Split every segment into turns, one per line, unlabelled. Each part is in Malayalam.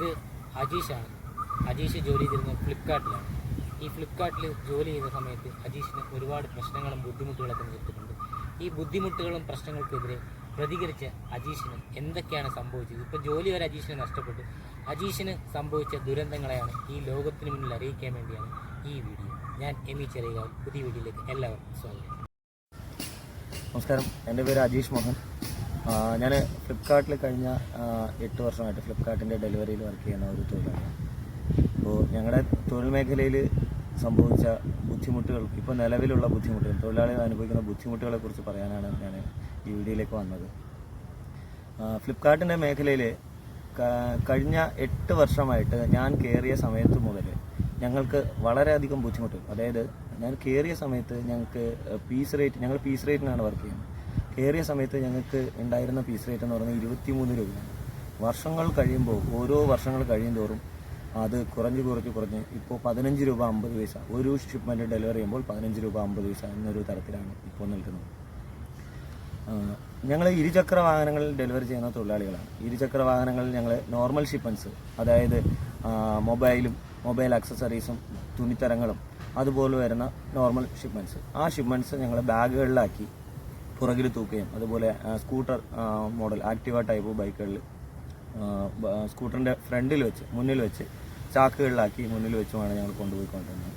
ഇത് അജീഷാണ് അജീഷ് ജോലി ചെയ്തിരുന്നത് ഫ്ലിപ്കാർട്ടിലാണ്. ഈ ഫ്ലിപ്കാർട്ടിൽ ജോലി ചെയ്ത സമയത്ത് അജീഷിന് ഒരുപാട് പ്രശ്നങ്ങളും ബുദ്ധിമുട്ടുകളൊക്കെ നേരിട്ടിട്ടുണ്ട് ഈ ബുദ്ധിമുട്ടുകളും പ്രശ്നങ്ങൾക്കെതിരെ പ്രതികരിച്ച അജീഷിന് എന്തൊക്കെയാണ് സംഭവിച്ചത്? ഇപ്പോൾ ജോലി വരെ അജീഷിന് നഷ്ടപ്പെട്ടു. അജീഷിന് സംഭവിച്ച ദുരന്തങ്ങളെയാണ് ഈ ലോകത്തിന് മുന്നിൽ അറിയിക്കാൻ വേണ്ടിയാണ് ഈ വീഡിയോ. ഞാൻ എമി ചെറിയ പുതിയ വീഡിയോയിലേക്ക് എല്ലാവർക്കും സ്വാഗതം.
നമസ്കാരം. എന്റെ പേര് അജീഷ് മോഹൻ. ഞാൻ ഫ്ലിപ്കാർട്ടിൽ കഴിഞ്ഞ എട്ട് വർഷമായിട്ട് ഫ്ലിപ്കാർട്ടിന്റെ ഡെലിവറിയിൽ വർക്ക് ചെയ്യുന്ന ഒരു തൊഴിലാണ്. അപ്പോൾ ഞങ്ങളുടെ തൊഴിൽ മേഖലയിൽ സംഭവിച്ച ബുദ്ധിമുട്ടുകൾ ഇപ്പോൾ നിലവിലുള്ള ബുദ്ധിമുട്ടുകൾ തൊഴിലാളികൾ അനുഭവിക്കുന്ന ബുദ്ധിമുട്ടുകളെക്കുറിച്ച് പറയാനാണ് ഞാൻ ഈ വീഡിയോയിലേക്ക് വന്നത്. ഫ്ലിപ്കാർട്ടിന്റെ മേഖലയിൽ കഴിഞ്ഞ എട്ട് വർഷമായിട്ട് ഞാൻ കയറിയ സമയത്ത് മുതൽ ഞങ്ങൾക്ക് വളരെയധികം ബുദ്ധിമുട്ടുകൾ അതായത് ഞാൻ കയറിയ സമയത്ത് ഞങ്ങൾക്ക് പീസ് റേറ്റ് ഞങ്ങൾ പീസ് റേറ്റിനാണ് വർക്ക് ചെയ്യുന്നത്. കയറിയ സമയത്ത് ഞങ്ങൾക്ക് ഉണ്ടായിരുന്ന പീസ് റേറ്റ് എന്ന് പറയുന്നത് ഇരുപത്തിമൂന്ന് രൂപയാണ് വർഷങ്ങൾ കഴിയുമ്പോൾ ഓരോ വർഷങ്ങൾ കഴിയും തോറും അത് കുറഞ്ഞ് കുറച്ച് കുറഞ്ഞ് ഇപ്പോൾ പതിനഞ്ച് രൂപ അമ്പത് പൈസ. ഒരു ഷിപ്മെന്റ് ഡെലിവറി ചെയ്യുമ്പോൾ പതിനഞ്ച് രൂപ അമ്പത് പൈസ എന്നൊരു തരത്തിലാണ് ഇപ്പോൾ നിൽക്കുന്നത്. ഞങ്ങൾ ഇരുചക്ര വാഹനങ്ങൾ ഡെലിവറി ചെയ്യുന്ന തൊഴിലാളികളാണ്. ഇരുചക്ര വാഹനങ്ങളിൽ ഞങ്ങൾ നോർമൽ ഷിപ്പൻസ് അതായത് മൊബൈലും മൊബൈൽ ആക്സസറീസും തുണിത്തരങ്ങളും അതുപോലെ വരുന്ന നോർമൽ ഷിപ്മെന്റ്സ് ആ ഷിപ്മെന്റ്സ് ഞങ്ങൾ ബാഗുകളിലാക്കി പുറകിൽ തൂക്കുകയും അതുപോലെ സ്കൂട്ടർ മോഡൽ ആക്റ്റീവ ടൈപ്പ് ബൈക്കുകളിൽ സ്കൂട്ടറിന്റെ ഫ്രണ്ടിൽ വെച്ച് മുന്നിൽ വെച്ച് ചാക്കുകളിലാക്കി മുന്നിൽ വെച്ചുമാണ് ഞങ്ങൾ കൊണ്ടുപോയിക്കൊണ്ടിരുന്നത്.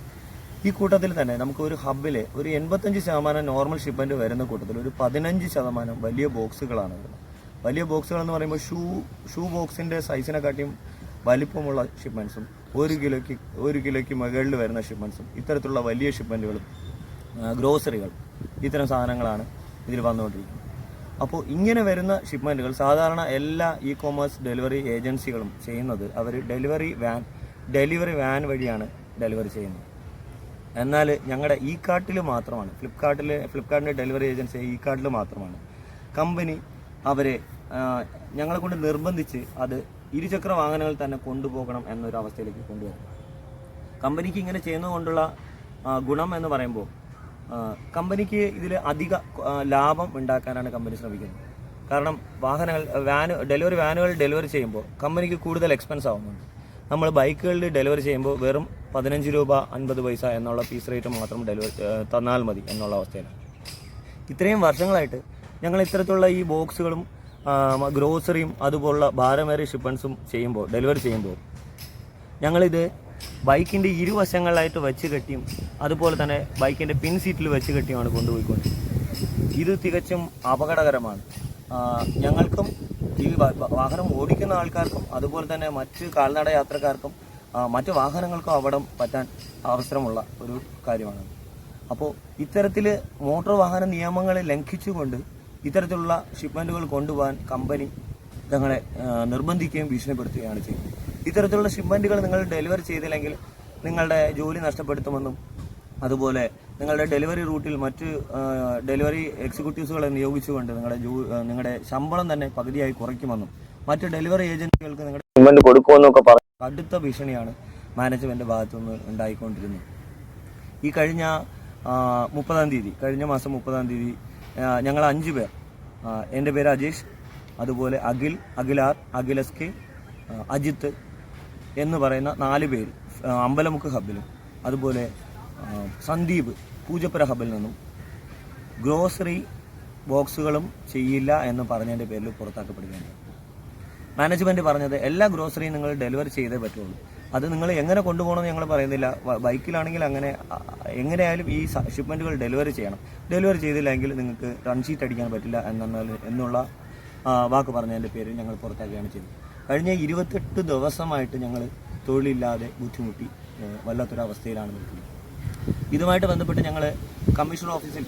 ഈ കൂട്ടത്തിൽ തന്നെ നമുക്ക് ഒരു ഹബ്ബിൽ ഒരു എൺപത്തഞ്ച് ശതമാനം നോർമൽ ഷിപ്പന്റ് വരുന്ന കൂട്ടത്തിൽ ഒരു പതിനഞ്ച് ശതമാനം വലിയ ബോക്സുകളാണ് വലിയ ബോക്സുകൾ എന്ന് പറയുമ്പോൾ ഷൂ ഷൂ ബോക്സിന്റെ സൈസിനെക്കാട്ടിയും വലിപ്പമുള്ള ഷിപ്മെൻസും ഒരു കിലോയ്ക്ക് ഒരു കിലോയ്ക്ക് മുകളിൽ വരുന്ന ഷിപ്മെൻസും ഇത്തരത്തിലുള്ള വലിയ ഷിപ്മെന്റുകളും ഗ്രോസറികൾ ഇത്തരം സാധനങ്ങളാണ് ഇതിൽ വന്നുകൊണ്ടിരിക്കും. അപ്പോൾ ഇങ്ങനെ വരുന്ന ഷിപ്മെന്റുകൾ സാധാരണ എല്ലാ ഇ കോമേഴ്സ് ഡെലിവറി ഏജൻസികളും ചെയ്യുന്നത് അവർ ഡെലിവറി വാൻ ഡെലിവറി വാൻ വഴിയാണ് ഡെലിവറി ചെയ്യുന്നത്. എന്നാൽ ഞങ്ങളുടെ ഇ കാർട്ടിൽ മാത്രമാണ് ഫ്ലിപ്കാർട്ടിൽ ഫ്ലിപ്കാർട്ടിന്റെ ഡെലിവറി ഏജൻസി ഇ കാർട്ടിൽ മാത്രമാണ്. കമ്പനി അവരെ ഞങ്ങളെ കൊണ്ട് നിർബന്ധിച്ച് അത് ഇരുചക്ര വാഹനങ്ങൾ തന്നെ കൊണ്ടുപോകണം എന്നൊരു അവസ്ഥയിലേക്ക് കൊണ്ടുവരുന്നത് കമ്പനിക്ക് ഇങ്ങനെ ചെയ്യുന്നതുകൊണ്ടുള്ള കൊണ്ടുള്ള ഗുണം എന്ന് പറയുമ്പോൾ കമ്പനിക്ക് ഇതിൽ അധിക ലാഭം ഉണ്ടാക്കാനാണ് കമ്പനി ശ്രമിക്കുന്നത്. കാരണം വാഹനങ്ങൾ വാന് ഡെലിവറി വാനുകൾ ഡെലിവറി ചെയ്യുമ്പോൾ കമ്പനിക്ക് കൂടുതൽ എക്സ്പെൻസ് ആവുന്നുണ്ട്. നമ്മൾ ബൈക്കുകളിൽ ഡെലിവറി ചെയ്യുമ്പോൾ വെറും പതിനഞ്ച് രൂപ അൻപത് പൈസ എന്നുള്ള പീസ് റേറ്റ് മാത്രം ഡെലിവറി തന്നാൽ മതി എന്നുള്ള അവസ്ഥയിലാണ്. ഇത്രയും വർഷങ്ങളായിട്ട് ഞങ്ങൾ ഇത്തരത്തിലുള്ള ഈ ബോക്സുകളും ഗ്രോസറിയും അതുപോലുള്ള ഭാരമേറിയ ഷിപ്പൺസും ചെയ്യുമ്പോൾ ഡെലിവറി ചെയ്യുമ്പോൾ ഞങ്ങളിത് ബൈക്കിന്റെ ഇരുവശങ്ങളിലായിട്ട് വെച്ച് കെട്ടിയും അതുപോലെ തന്നെ ബൈക്കിന്റെ പിൻ സീറ്റിൽ വെച്ച് കെട്ടിയുമാണ് കൊണ്ടുപോയിക്കൊണ്ടിരുന്നത്. ഇത് തികച്ചും അപകടകരമാണ്. ഞങ്ങൾക്കും ഈ വാഹനം ഓടിക്കുന്ന ആൾക്കാർക്കും അതുപോലെ തന്നെ മറ്റ് കാൽനട യാത്രക്കാർക്കും മറ്റ് വാഹനങ്ങൾക്കും അപകടം പറ്റാൻ അവസരമുള്ള ഒരു കാര്യമാണ്. അപ്പോൾ ഇത്തരത്തിൽ മോട്ടോർ വാഹന നിയമങ്ങളെ ലംഘിച്ചുകൊണ്ട് ഇത്തരത്തിലുള്ള ഷിപ്മെന്റുകൾ കൊണ്ടുപോകാൻ കമ്പനി തങ്ങളെ നിർബന്ധിക്കുകയും ഭീഷണിപ്പെടുത്തുകയാണ് ചെയ്യുന്നത്. ഇത്തരത്തിലുള്ള ഷിപ്മെന്റുകൾ നിങ്ങൾ ഡെലിവറി ചെയ്തില്ലെങ്കിൽ നിങ്ങളുടെ ജോലി നഷ്ടപ്പെടുത്തുമെന്നും അതുപോലെ നിങ്ങളുടെ ഡെലിവറി റൂട്ടിൽ മറ്റ് ഡെലിവറി എക്സിക്യൂട്ടീവ്സുകളെ നിയോഗിച്ചുകൊണ്ട് നിങ്ങളുടെ ജോ നിങ്ങളുടെ ശമ്പളം തന്നെ പകുതിയായി കുറയ്ക്കുമെന്നും മറ്റ് ഡെലിവറി ഏജൻസികൾക്ക് നിങ്ങളുടെ ഷിപ്മെന്റ് കൊടുക്കുമെന്നൊക്കെ പറഞ്ഞു കടുത്ത ഭീഷണിയാണ് മാനേജ്മെന്റ് ഭാഗത്തുനിന്ന് ഉണ്ടായിക്കൊണ്ടിരുന്നത്. ഈ കഴിഞ്ഞ മുപ്പതാം തീയതി കഴിഞ്ഞ മാസം മുപ്പതാം തീയതി ഞങ്ങൾ അഞ്ച് പേർ എന്റെ പേര് അജേഷ് അതുപോലെ അഖിൽ അഖിലാർ അഖിലസ് കെ അജിത്ത് എന്ന് പറയുന്ന നാല് പേര്. അമ്പലമുക്ക് ഹബിലും അതുപോലെ സന്ദീപ് പൂജപ്പുര ഹബിൽ നിന്നും ഗ്രോസറി ബോക്സുകളും ചെയ്യില്ല എന്ന് പറഞ്ഞതിന്റെ പേരിൽ പുറത്താക്കപ്പെടുകയാണ്. മാനേജ്മെന്റ് പറഞ്ഞത് എല്ലാ ഗ്രോസറിയും നിങ്ങൾ ഡെലിവറി ചെയ്തേ പറ്റുള്ളൂ. അത് നിങ്ങൾ എങ്ങനെ കൊണ്ടുപോകണമെന്ന് ഞങ്ങൾ പറയുന്നില്ല. ബൈക്കിലാണെങ്കിൽ അങ്ങനെ എങ്ങനെയായാലും ഈ ഷിപ്മെന്റുകൾ ഡെലിവറി ചെയ്യണം. ഡെലിവറി ചെയ്തില്ലെങ്കിൽ നിങ്ങൾക്ക് റൺ ഷീറ്റ് അടിക്കാൻ പറ്റില്ല എന്നുള്ള എന്നുള്ള വാക്ക് പറഞ്ഞതിന്റെ പേരിൽ ഞങ്ങൾ പുറത്താക്കുകയാണ് ചെയ്തത്. കഴിഞ്ഞ ഇരുപത്തെട്ട് ദിവസമായിട്ട് ഞങ്ങൾ തൊഴിലില്ലാതെ ബുദ്ധിമുട്ടി വല്ലാത്തൊരവസ്ഥയിലാണ് നിൽക്കുന്നത്. ഇതുമായിട്ട് ബന്ധപ്പെട്ട് ഞങ്ങൾ കമ്മീഷണർ ഓഫീസിൽ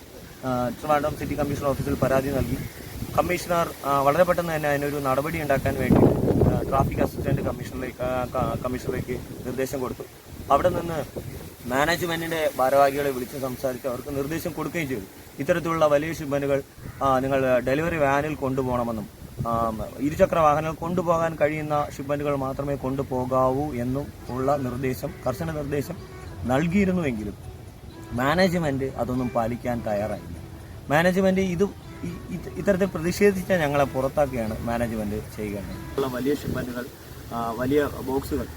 ട്രിവാൻഡ്രം സിറ്റി കമ്മീഷണർ ഓഫീസിൽ പരാതി നൽകി. കമ്മീഷണർ വളരെ പെട്ടെന്ന് തന്നെ അതിനൊരു നടപടി ഉണ്ടാക്കാൻ വേണ്ടി ട്രാഫിക് അസിസ്റ്റന്റ് കമ്മീഷണറിലേക്ക് കമ്മീഷണറിലേക്ക് നിർദ്ദേശം കൊടുത്തു. അവിടെ നിന്ന് മാനേജ്മെന്റിന്റെ ഭാരവാഹികളെ വിളിച്ച് സംസാരിച്ച് അവർക്ക് നിർദ്ദേശം കൊടുക്കുകയും ചെയ്തു. ഇത്തരത്തിലുള്ള വലിയ ശുഭനുകൾ നിങ്ങൾ ഡെലിവറി വാനിൽ കൊണ്ടുപോകണമെന്നും ഇരുചക്ര വാഹനങ്ങൾ കൊണ്ടുപോകാൻ കഴിയുന്ന ഷിപ്മെന്റുകൾ മാത്രമേ കൊണ്ടുപോകാവൂ എന്നും ഉള്ള നിർദ്ദേശം കർശന നിർദ്ദേശം നൽകിയിരുന്നുവെങ്കിലും മാനേജ്മെന്റ് അതൊന്നും പാലിക്കാൻ തയ്യാറായില്ല. മാനേജ്മെന്റ് ഇത് ഇത്തരത്തിൽ പ്രതിഷേധിച്ച ഞങ്ങളെ പുറത്താക്കുകയാണ് മാനേജ്മെന്റ് ചെയ്യുകയാണ് ഉള്ള വലിയ ഷിപ്മെന്റുകൾ വലിയ ബോക്സുകൾ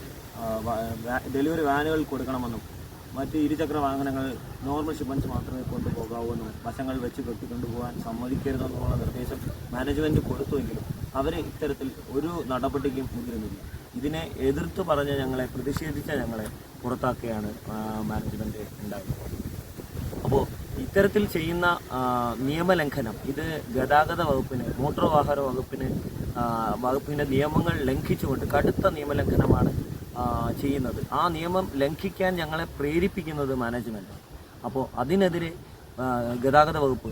ഡെലിവറി വാനുകൾ കൊടുക്കണമെന്നും മറ്റ് ഇരുചക്ര വാഹനങ്ങൾ നോർമൽ ഷിപ്പൻസ് മാത്രമേ കൊണ്ടുപോകാവൂ എന്നും വശങ്ങൾ വെച്ച് കെട്ടിക്കൊണ്ടുപോകാൻ സമ്മതിക്കരുതെന്നുള്ള നിർദ്ദേശം മാനേജ്മെന്റ് കൊടുത്തുവെങ്കിലും അവർ ഇത്തരത്തിൽ ഒരു നടപടിക്കും മുതിരുന്നില്ല. ഇതിനെ എതിർത്ത് പറഞ്ഞ ഞങ്ങളെ പ്രതിഷേധിച്ച ഞങ്ങളെ പുറത്താക്കുകയാണ് മാനേജ്മെന്റ് ഉണ്ടായത് അപ്പോൾ ഇത്തരത്തിൽ ചെയ്യുന്ന നിയമലംഘനം ഇത് ഗതാഗത വകുപ്പിന് മോട്ടോർ വാഹന വകുപ്പിന് വകുപ്പിന്റെ നിയമങ്ങൾ ലംഘിച്ചുകൊണ്ട് കടുത്ത നിയമലംഘനമാണ് ചെയ്യുന്നത്. ആ നിയമം ലംഘിക്കാൻ ഞങ്ങളെ പ്രേരിപ്പിക്കുന്നത് മാനേജ്മെന്റ് അപ്പോൾ അതിനെതിരെ ഗതാഗത വകുപ്പ്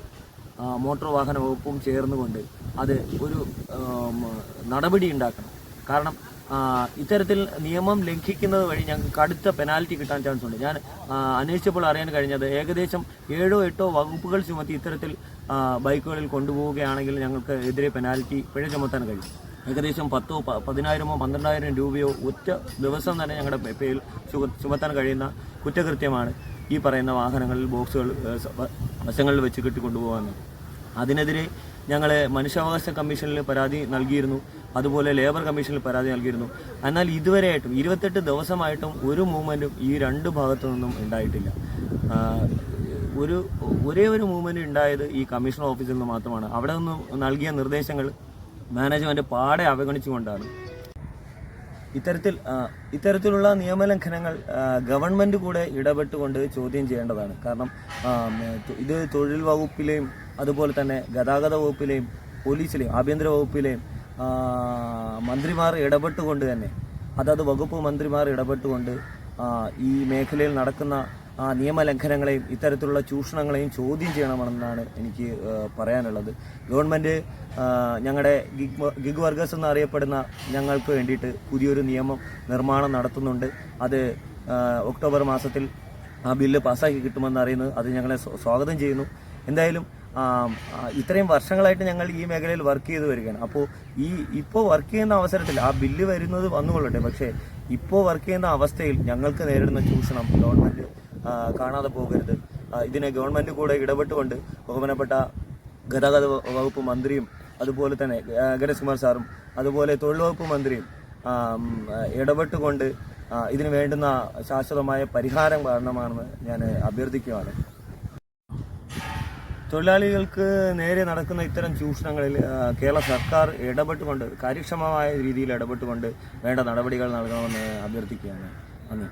മോട്ടോർ വാഹന വകുപ്പും ചേർന്നുകൊണ്ട് അത് ഒരു നടപടി ഉണ്ടാക്കണം. കാരണം ഇത്തരത്തിൽ നിയമം ലംഘിക്കുന്നത് വഴി ഞങ്ങൾക്ക് കടുത്ത പെനാൽറ്റി കിട്ടാൻ ചാൻസ് ഉണ്ട്. ഞാൻ അന്വേഷിച്ചപ്പോൾ അറിയാൻ കഴിഞ്ഞത് ഏകദേശം ഏഴോ എട്ടോ വകുപ്പുകൾ ചുമത്തി ഇത്തരത്തിൽ ബൈക്കുകളിൽ കൊണ്ടുപോവുകയാണെങ്കിൽ ഞങ്ങൾക്ക് എതിരെ പെനാൽറ്റി പിഴ ചുമത്താൻ കഴിയും. ഏകദേശം പത്തോ പതിനായിരമോ പന്ത്രണ്ടായിരം രൂപയോ ഒറ്റ ദിവസം തന്നെ ഞങ്ങളുടെ പേയിൽ ചുമത്താൻ കഴിയുന്ന കുറ്റകൃത്യമാണ് ഈ പറയുന്ന വാഹനങ്ങളിൽ ബോക്സുകൾ വശങ്ങളിൽ വെച്ച് കെട്ടിക്കൊണ്ടുപോകുന്നത്. അതിനെതിരെ ഞങ്ങൾ മനുഷ്യാവകാശ കമ്മീഷനിൽ പരാതി നൽകിയിരുന്നു. അതുപോലെ ലേബർ കമ്മീഷനിൽ പരാതി നൽകിയിരുന്നു. എന്നാൽ ഇതുവരെയായിട്ടും ഇരുപത്തെട്ട് ദിവസമായിട്ടും ഒരു മൂവ്മെന്റും ഈ രണ്ട് ഭാഗത്തു നിന്നും ഉണ്ടായിട്ടില്ല. ഒരു ഒരേ ഒരു മൂവ്മെന്റ് ഉണ്ടായത് ഈ കമ്മീഷണർ ഓഫീസിൽ നിന്ന് മാത്രമാണ്. അവിടെ നിന്ന് നൽകിയ നിർദ്ദേശങ്ങൾ മാനേജ്മെന്റ് പാടെ അവഗണിച്ചുകൊണ്ടാണ്. ഇത്തരത്തിൽ ഇത്തരത്തിലുള്ള നിയമലംഘനങ്ങൾ ഗവൺമെന്റ് കൂടെ ഇടപെട്ടുകൊണ്ട് ചോദ്യം ചെയ്യേണ്ടതാണ്. കാരണം ഇത് തൊഴിൽ വകുപ്പിലെയും അതുപോലെ തന്നെ ഗതാഗത വകുപ്പിലെയും പോലീസിലെയും ആഭ്യന്തര വകുപ്പിലെയും മന്ത്രിമാർ ഇടപെട്ടുകൊണ്ട് തന്നെ അതത് വകുപ്പ് മന്ത്രിമാർ ഇടപെട്ടുകൊണ്ട് ഈ മേഖലയിൽ നടക്കുന്ന ആ നിയമലംഘനങ്ങളെയും ഇത്തരത്തിലുള്ള ചൂഷണങ്ങളെയും ചോദ്യം ചെയ്യണമെന്നാണ് എനിക്ക് പറയാനുള്ളത്. ഗവൺമെന്റ് ഞങ്ങളുടെ ഗിഗ് ഗിഗ് വർഗേഴ്സ് എന്നറിയപ്പെടുന്ന ഞങ്ങൾക്ക് വേണ്ടിയിട്ട് പുതിയൊരു നിയമം നിർമ്മാണം നടത്തുന്നുണ്ട്. അത് ഒക്ടോബർ മാസത്തിൽ ആ ബില്ല് പാസ്സാക്കി കിട്ടുമെന്ന് അറിയുന്നത് അത് ഞങ്ങളെ സ്വാഗതം ചെയ്യുന്നു. എന്തായാലും ഇത്രയും വർഷങ്ങളായിട്ട് ഞങ്ങൾ ഈ മേഖലയിൽ വർക്ക് ചെയ്തു വരികയാണ്. അപ്പോൾ ഈ ഇപ്പോൾ വർക്ക് ചെയ്യുന്ന അവസരത്തിൽ ആ ബില്ല് വരുന്നത് വന്നുകൊള്ളട്ടെ. പക്ഷേ ഇപ്പോൾ വർക്ക് ചെയ്യുന്ന അവസ്ഥയിൽ ഞങ്ങൾക്ക് നേരിടുന്ന ചൂഷണം ഗവൺമെന്റ് കാണാതെ പോകരുത്. ഇതിനെ ഗവൺമെന്റ് കൂടെ ഇടപെട്ടുകൊണ്ട് ബഹുമാനപ്പെട്ട ഗതാഗത വകുപ്പ് മന്ത്രിയും അതുപോലെ തന്നെ ഗണേഷ്കുമാർ സാറും അതുപോലെ തൊഴിൽ വകുപ്പ് മന്ത്രിയും ഇടപെട്ടുകൊണ്ട് ഇതിന് വേണ്ടുന്ന ശാശ്വതമായ പരിഹാരം കാരണമാണെന്ന് ഞാൻ അഭ്യർത്ഥിക്കുകയാണ്. തൊഴിലാളികൾക്ക് നേരെ നടക്കുന്ന ഇത്തരം ചൂഷണങ്ങളിൽ കേരള സർക്കാർ ഇടപെട്ടുകൊണ്ട് കാര്യക്ഷമമായ രീതിയിൽ ഇടപെട്ടുകൊണ്ട് വേണ്ട നടപടികൾ നൽകണമെന്ന് അഭ്യർത്ഥിക്കുകയാണ്. നന്ദി.